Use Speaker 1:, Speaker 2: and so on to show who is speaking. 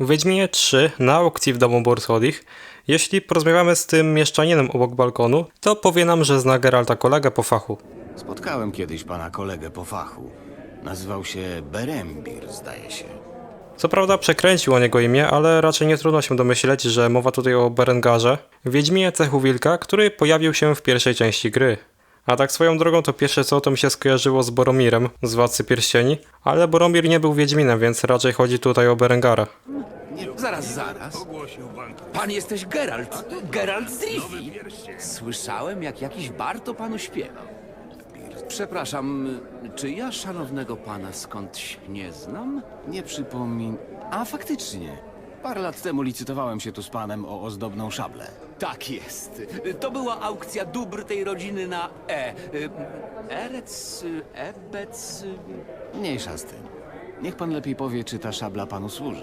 Speaker 1: W Wiedźminie 3 na aukcji w domu Borsodich, jeśli porozmawiamy z tym mieszczaninem obok balkonu, to powie nam, że zna Geralta kolegę po fachu.
Speaker 2: Spotkałem kiedyś pana kolegę po fachu. Nazywał się Berembir, zdaje się.
Speaker 1: Co prawda przekręcił o niego imię, ale raczej nie trudno się domyśleć, że mowa tutaj o Berengarze, Wiedźminie cechu wilka, który pojawił się w pierwszej części gry. A tak swoją drogą to pierwsze co to mi się skojarzyło z Boromirem z Władcy Pierścieni, ale Boromir nie był Wiedźminem, więc raczej chodzi tutaj o Berengara.
Speaker 3: Zaraz, zaraz. Pan jesteś Geralt. Geralt z. Słyszałem, jak jakiś bar to panu śpiewał. Przepraszam, czy ja szanownego pana skądś nie znam?
Speaker 2: Nie przypomin... A faktycznie. Parę lat temu licytowałem się tu z panem o ozdobną szablę.
Speaker 3: Tak jest. To była aukcja dóbr tej rodziny na E. Erec, Ebec.
Speaker 2: Mniejsza z tym. Niech pan lepiej powie, czy ta szabla panu służy.